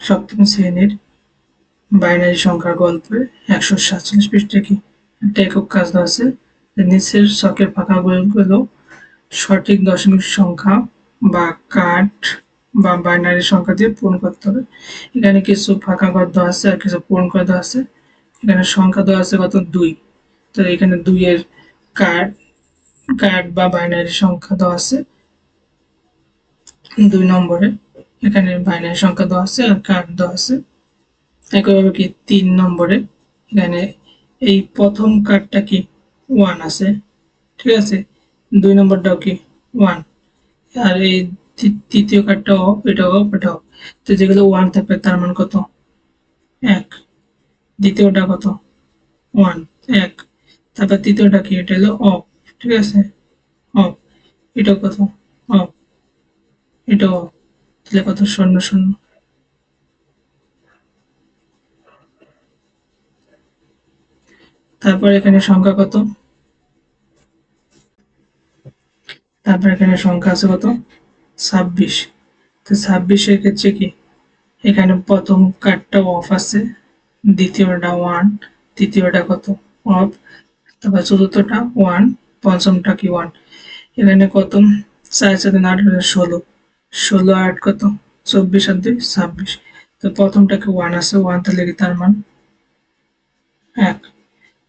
সপ্তম শ্রেণির বাইনারি সংখ্যার গল্পে একশো সাতচল্লিশ পৃষ্ঠে কি? একটা একক কাজ আছে নিচের ছকের ফাঁকাগুলো সঠিক দশমিক সংখ্যা বা কাঠ বা বাইনারি সংখ্যা দিয়ে পূরণ করতে হবে। এখানে কিছু ফাঁকা দেওয়া আছে আর কিছু পূরণ করে দেওয়া আছে। এখানে সংখ্যা দেওয়া আছে কত? দুই। তো এখানে দুইয়ের কাঠ কাঠ বা বাইনারি সংখ্যা দেওয়া আছে দুই নম্বরে। এখানে বাইনারি সংখ্যা দেওয়া আছে আর কার্ড দেওয়া আছে। একইভাবে কি তিন নম্বরে এখানে এই প্রথম কার্ডটা কি ওয়ান আছে। ঠিক আছে? দুই নম্বরটাও কি ওয়ান আর এই তৃতীয় কার্ডটা অফ এটাও অফ এটাও off। তো যেগুলো ওয়ান থাকবে তার মান কত? এক। দ্বিতীয়টা কত? ওয়ান এক। তারপর তৃতীয়টা কি? এটা হলো অফ ঠিক আছে? অফ এটাও কত? অফ এটাও off। তাহলে কত শূন্য শূন্য তারপর এখানে সংখ্যা কত? তারপর এখানে সংখ্যা আছে কত? ছাব্বিশ। তো ছাব্বিশের ক্ষেত্রে কি? এখানে প্রথম কার্ডটা অফ আছে, দ্বিতীয়টা ওয়ান তৃতীয়টা কত? অফ তারপর চতুর্থটা ওয়ান পঞ্চমটা কি ওয়ান এখানে কত? চার সাথে আট ষোলো। ষোলো, আট কত? চব্বিশ আর দুই, ছাব্বিশ। তো প্রথমটাকে ওয়ান আছে ওয়ান তাহলে কি তার মান? এক।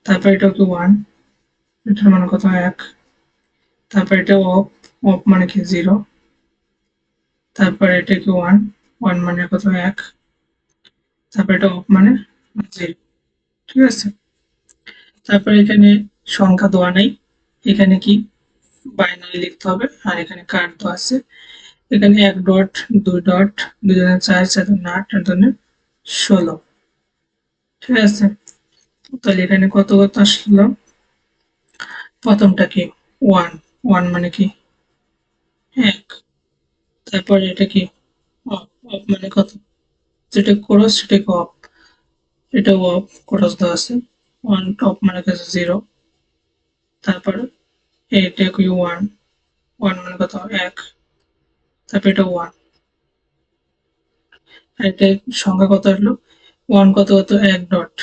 তারপর এটাও কি ওয়ান এটার মান কত? এক। তারপর এটা অফ অফ মানে কি? জিরো তারপর এটা কি ওয়ান ওয়ান মানে কত? এক। তারপর এটা অফ মানে জিরো ঠিক আছে? তারপর এখানে সংখ্যা দেওয়া নেই। এখানে কি? বাইনারি লিখতে হবে। আর এখানে কার্ড দেওয়া আছে। এখানে এক ডট, দুই ডট দুজনে চার চার দুগুণে আট আট ষোলো। ঠিক আছে? তাহলে এখানে কত কত আসলো? প্রথমটা কি? ওয়ান ওয়ান মানে কি? এক। তারপর এটা কি? অফ অফ মানে কত? যেটা ক্রস সেটা অফ এটা অফ ক্রস দেওয়া আছে। ওয়ান টপ মানে কাছে জিরো তারপর এটা কি ওয়ান ওয়ান মানে কত? এক। তারপর এটা ওয়ান এটা সংখ্যা কত আসলো? ওয়ান কত কত এক ডট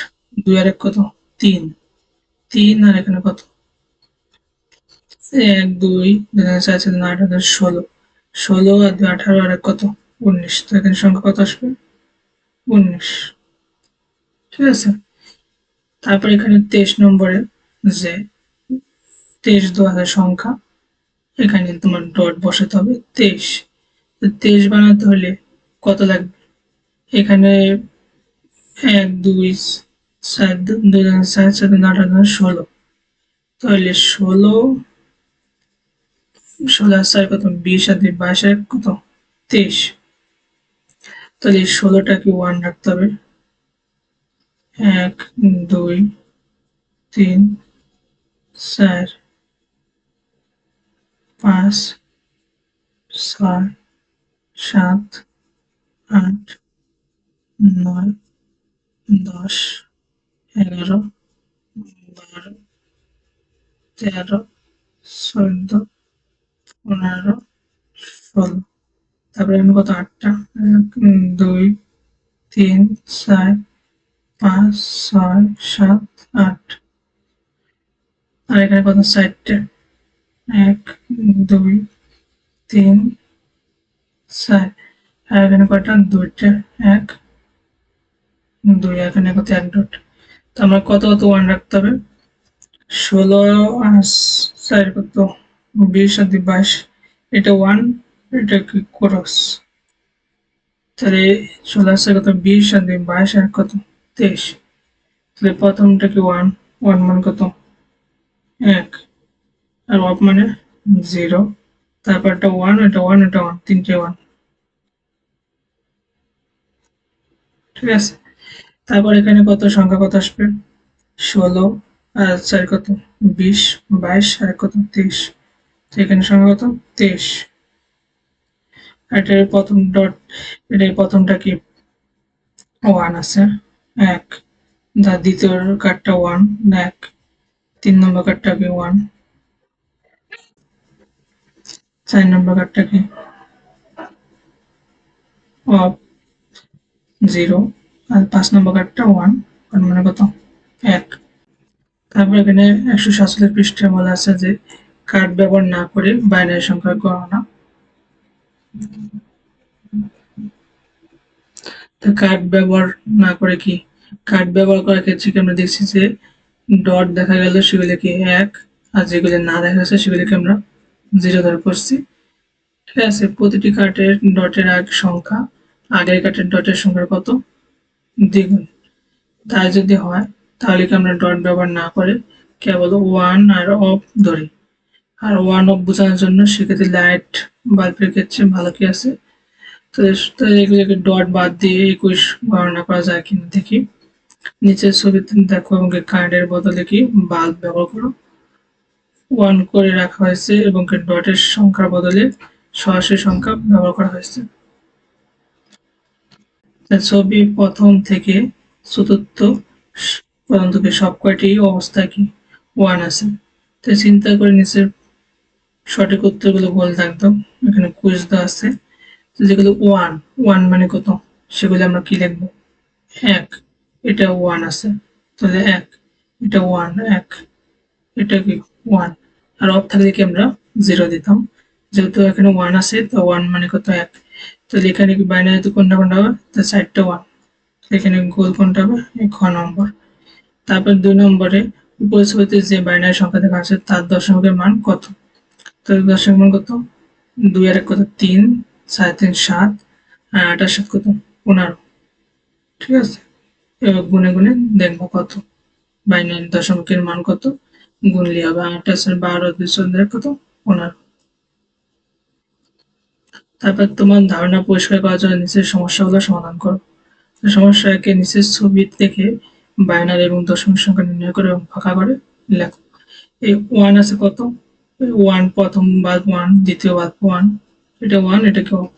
দুই আর এক কত? তিন। তিন আর এখানে কত? এক, দুই চার আট হাজার ষোলো। ষোলো আর দুই, আঠারো, আর এক কত? উনিশ। তো এখানে সংখ্যা কত আসবে? উনিশ। ঠিক আছে? তারপর এখানে তেইশ নম্বরে যে তেইশ দু সংখ্যা, এখানে তোমার ডট বসাতে হবে। তেইশ। তেইশ বানাতে হলে কত লাগবে? এখানে এক, দুই দু- দুই চার আট হাজার ষোলো। তাহলে ষোলো ষোলো আর কত? বিশ, আর দুই, বাইশ আর কত? তেইশ। তাহলে ষোলোটাকে ওয়ান রাখতে হবে। এক, দুই, তিন, চার, পাঁচ, ছয় সাত, আট, নয়, দশ, এগারো, বারো, তেরো, চোদ্দ, পনেরো, ষোলো। তারপরে আমি কত? আটটা? এক, দুই, তিন, চার, পাঁচ, ছয়, সাত, আট। আর এখানে কত? চারটে। এক, দুই, তিন এখানে কয়টা দুইটা এক দুই এখানে কত এক ডট তো আমার কত কত ওয়ান রাখতে হবে? ষোলো চার কত? বিশ আর দুই বাইশ। এটা ওয়ান এটা কি ক্রস তাহলে ষোলো আছে কত? বিশ আর দুই বাইশ আর কত? তেইশ। তাহলে প্রথমটা কি ওয়ান ওয়ান মান কত? এক। আর অফ মানে জিরো তারপর একটা ওয়ান এটা ওয়ান এটা ওয়ান তিনটে ওয়ান ঠিক আছে। তারপর এখানে কত সংখ্যা কত আসবে? ষোলো, আর চার কত? বিশ, বাইশ, আর কত? তেইশ। এখানে সংখ্যা কত? তেইশ। এটার প্রথম ডট এটার প্রথমটা কি? ওয়ান আছে। এক। যার দ্বিতীয় কার্ডটা ওয়ান এক। তিন নম্বর কার্ডটা কি? ওয়ান চার নম্বর কার্ডটা কি? অফ। জিরো আর পাঁচ নম্বর কার্ডটা ওয়ান ওয়ান মানে কত এক। তারপর এখানে একশো সাতচল্লিশ পৃষ্ঠায় বলা আছে যে কার্ড ব্যবহার না করে বাইনারি সংখ্যা গণনা। তো কার্ড ব্যবহার না করে কি? কার্ড ব্যবহার করার ক্ষেত্রে কি আমরা দেখছি যে ডট দেখা গেল সেগুলিকে এক, আর যেগুলি না দেখা যাচ্ছে সেগুলিকে আমরা জিরো ধরে করছি ঠিক আছে, প্রতিটি কার্ডের ডটের এক সংখ্যা। আগের কার্ডের ডটের সংখ্যা কত? দ্বিগুণ। তাই যদি হয়, তাহলে কি আমরা ডট ব্যবহার না করে কেবল ওয়ান আর অফ ধরি? আর ওয়ান অফ বোঝানোর জন্য সেক্ষেত্রে লাইট বাল্বের ক্ষেত্রে ভালো কি আছে? তো এগুলোকে ডট বাদ দিয়ে একুশ গণনা করা যায় কিনা দেখি। নিচের ছবিতে দেখো এবং কার্ডের বদলে কি বাল্ব ব্যবহার করো। ওয়ান করে রাখা হয়েছে এবং ডটের সংখ্যার বদলে সরাসরি সংখ্যা ব্যবহার করা হয়েছে। ছবি প্রথম থেকে চতুর্থ পর্যন্ত সব কয়টি অবস্থায় কি? ওয়ান আছে। তো চিন্তা করে নিচের সঠিক উত্তরগুলো বলতে একদম এখানে কুইজ দেওয়া আছে যেগুলো ওয়ান ওয়ান মানে কত? সেগুলো আমরা কি লিখব? এক, এটা ওয়ান আছে। তাহলে এক, এটা ওয়ান এক, এটা কি ওয়ান আর অফ থাকলে কি আমরা জিরো দিতাম? যেহেতু এখানে ওয়ান আছে, তো ওয়ান মানে কত? এক। তাহলে এখানে বাইনারিতে কোনটা কোনটা হবে, তো চারটা ওয়ান এখানে গোল কোনটা হবে? খ নম্বর। তারপর দুই নম্বরে ছবিতে যে বাইনারি সংখ্যা দেখা আছে, তার দশমিকের মান কত? তো দশমিক মান কত? দুই আর এক কত? তিন, সাড়ে তিন, সাত, আর আটার সাত কত? পনেরো। ঠিক আছে? এবার গুনে গুনে দেখব কত। বাইনারি দশমিকের মান কত? গুনলি হবে। আঠাশ বারো চোদ্দ কত? পনেরো। তারপর তোমার ধারণা পরিষ্কার করার জন্য নিচের সমস্যাগুলো সমাধান করো। সমস্যা একে নিচের ছবি থেকে বাইনারি এবং দশমিক সংখ্যা নির্ণয় করে এবং ফাঁকা করে লেখো। এই ওয়ান আছে কত? ওয়ান প্রথম বাদ ওয়ান দ্বিতীয় বাদ ওয়ান এটা ওয়ান এটা কি? অফ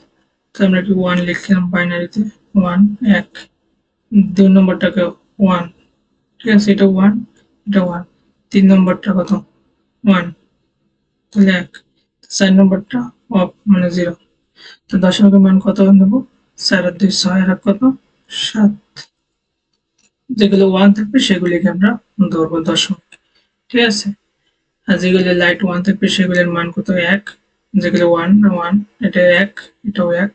তো আমরা কি ওয়ান লিখলাম বাইনারিতে ওয়ান এক। দুই নম্বরটাকে ওয়ান ঠিক আছে, এটা ওয়ান এটা ওয়ান তিন নম্বরটা কত? ওয়ান তাহলে এক। চার নম্বরটা অফ মানে জিরো তো দশমিকের মান কত নেব চার দুই, ছয় আর কত? সাত। যেগুলো ওয়ান থাকবে, সেগুলিকে আমরা ধরবো দশমিক ঠিক আছে? আর যেগুলি লাইট ওয়ান থাকবে, সেগুলির মান কত? এক। যেগুলো ওয়ান ওয়ান এটা এক, এটাও এক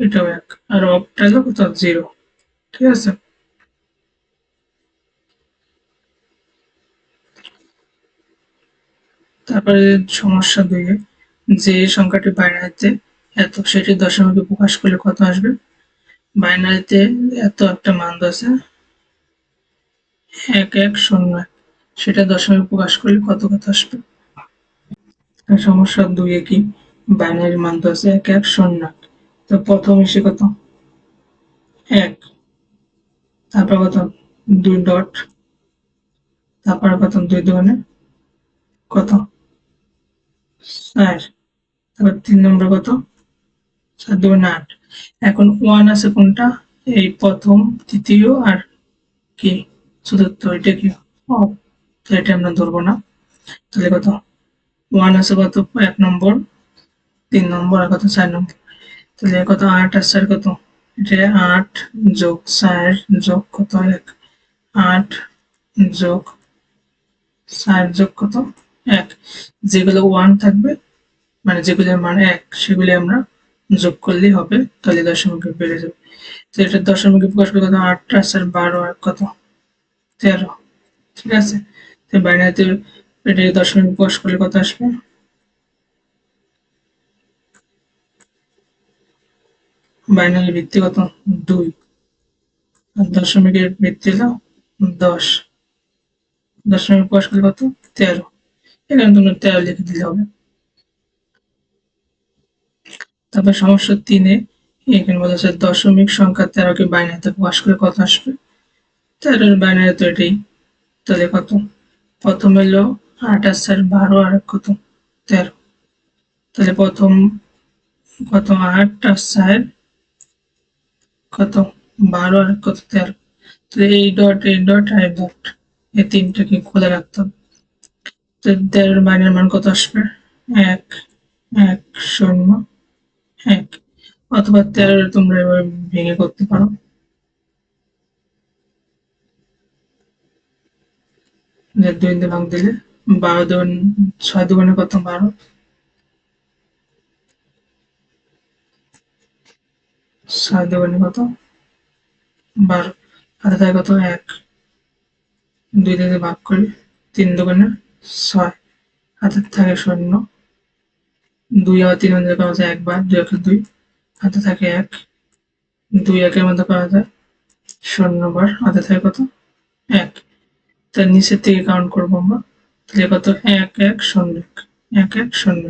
এটাও এক। আর অফটা হলো কত? জিরো ঠিক আছে? তারপরে সমস্যা দুই। যে সংখ্যাটি বাইনারিতে এত সেটি দশমিকে প্রকাশ করলে কত আসবে? বাইনারিতে এত একটা মান আছে। এক এক, শূন্য সেটা দশমিক প্রকাশ করলে কত কত আসবে? সমস্যা দুই কি? বাইনারি মান তো আছে এক এক, শূন্য তো প্রথম এসে কত? এক। তারপর কত? দুই ডট। তারপর কত? দুই দোকানে কত? তারপর তিন নম্বর কত? চার দুগুণে আট এখন ওয়ান আছে কোনটা? এই প্রথম তৃতীয় আর কি? চতুর্থ, এটা কি? তো এটা আমরা ধরবো না। তাহলে কত? ওয়ান আছে কত? এক নম্বর, তিন নম্বর আর কত? চার নম্বর। তাহলে কত? আট আর কত? এটা আট যোগ চার যোগ কত? এক। আট যোগ চার যোগ কত? এক। যেগুলো ওয়ান থাকবে মানে যেগুলোর মান এক, সেগুলি আমরা যোগ করলেই হবে, তাহলে দশমিকে বেড়ে যাবে। তো এটা দশমিকে প্রকাশ করে কত? আট চার বারো আর কত? তেরো। ঠিক আছে? তো এটা দশমিক প্রকাশ করলে কত আসবে? বাইনারি ভিত্তি কত? দুই। দশমিকের ভিত্তি হলো দশ। দশমিক প্রকাশ করলে কত? তেরো। এখানে তোমরা তেরো লিখে দিলে হবে। তারপর সমস্যা তিনে, এখানে বলেছে দশমিক সংখ্যা তেরোকে বাইনারিতে প্রকাশ করে কত আসবে? তেরোর বাইনারি তো এটাই। তাহলে কত? প্রথম এলো আঠাশ আর বারো আর কত? তেরো। তাহলে প্রথম কত? আট আর চার কত? বারো আর কত? তেরো। তাহলে এই ডট এই ডট আর ডট এই তিনটাকে খোলা রাখতাম তো তেরোর বাইনের মান কত আসবে? এক এক শূন্য। এক অথবা তেরোর তোমরা এবার ভেঙে করতে পারো। দুই দিয়ে ভাগ দিলে, বারো দুগুণ ছয় দুগুণে কত বারো। ছয় দুগুণে কত বারো। হাতে থাকে কত? এক। দুই দিনে ভাগ করলে তিন দুগুণে ছয়। হাতে থাকে শূন্য। দুই আর তিন মধ্যে পাওয়া যায় একবার, দুই একে দুই। হাতে থাকে এক, দুই একের মধ্যে পাওয়া যায় শূন্য বার হাতে থাকে কত? এক। তার নিচের থেকে কাউন্ট করব আমরা। তাহলে কত? এক এক, শূন্য এক। এক শূন্য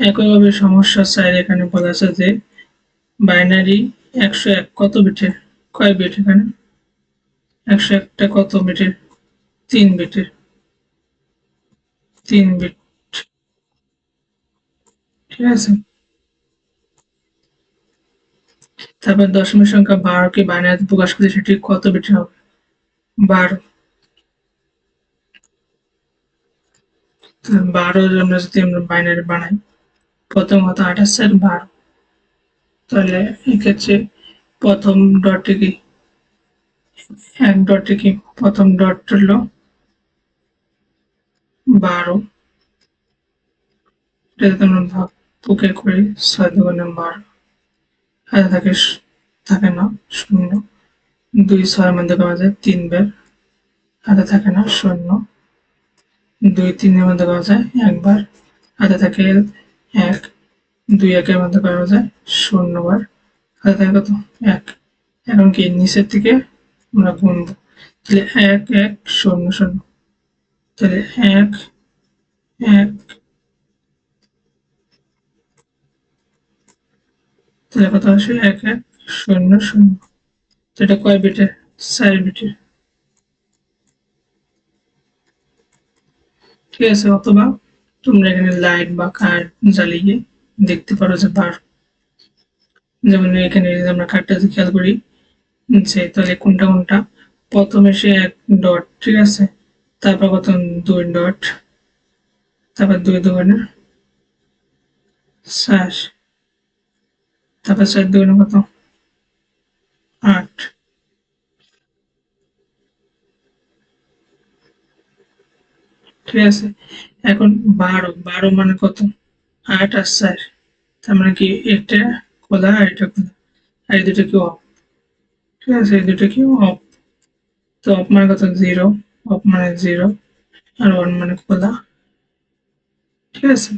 একইভাবে সমস্যা চার এখানে বলা আছে যে বাইনারি একশো এক কত বিটের? কয় বিট এখানে? একশো একটা কত বিটের? তিন বিটের। তিন বিট। ঠিক আছে। তারপর দশমিক সংখ্যা বারোকে বাইনারিতে প্রকাশ করতে সেটি কত বিটের হবে? বারো। বারো আমরা যদি আমরা বাইনারি বানাই, প্রথম হতো আঠাশ আর বারো। তাহলে এক্ষেত্রে প্রথম ডটে কি? এক ডটে কি? প্রথম ডট হলো বারো। এটা আমরা ভাগ পুকে করি ছয় দুগুণে বারো। হাতে থাকে থাকে না, শূন্য। দুই ছয়ের মধ্যে পাওয়া যায় তিন বের। হাতে থাকে না, শূন্য। দুই তিনের মধ্যে পাওয়া যায় একবার হাতে থাকে এক। দুই একের মধ্যে পাওয়া যায় শূন্য বার। হাতে থাকে কত? এক। এখন কি নিচের থেকে আমরা গুনবো তাহলে এক এক, শূন্য শূন্য। তাহলে এক এক তাহলে কত আসে এক এক শূন্য শূন্য। তো এটা কয় বিটের? চার বিটের। ঠিক আছে, অথবা তোমরা এখানে লাইট বা কার্ড জ্বালিয়ে দেখতে পারো যে বার। যেমন এখানে যদি আমরা যদি খেয়াল করি, যে তাহলে কোনটা কোনটা? প্রথমে সে এক ডট ঠিক আছে? তারপর কত দুই ডট তারপর দুই দুগুণে চার তারপর চার দুগুণে কত? আট। ঠিক আছে, এখন বারো। বারো মানে কত? আট আর চার। তার মানে কি এটা খোলা আর এটা খোলা। আর এই দুটো কি অফ ঠিক আছে, এই দুটো কি অফ তো অফ মানে কত? জিরো অফ মানে জিরো আর ওয়ান মানে খোলা। ঠিক আছে?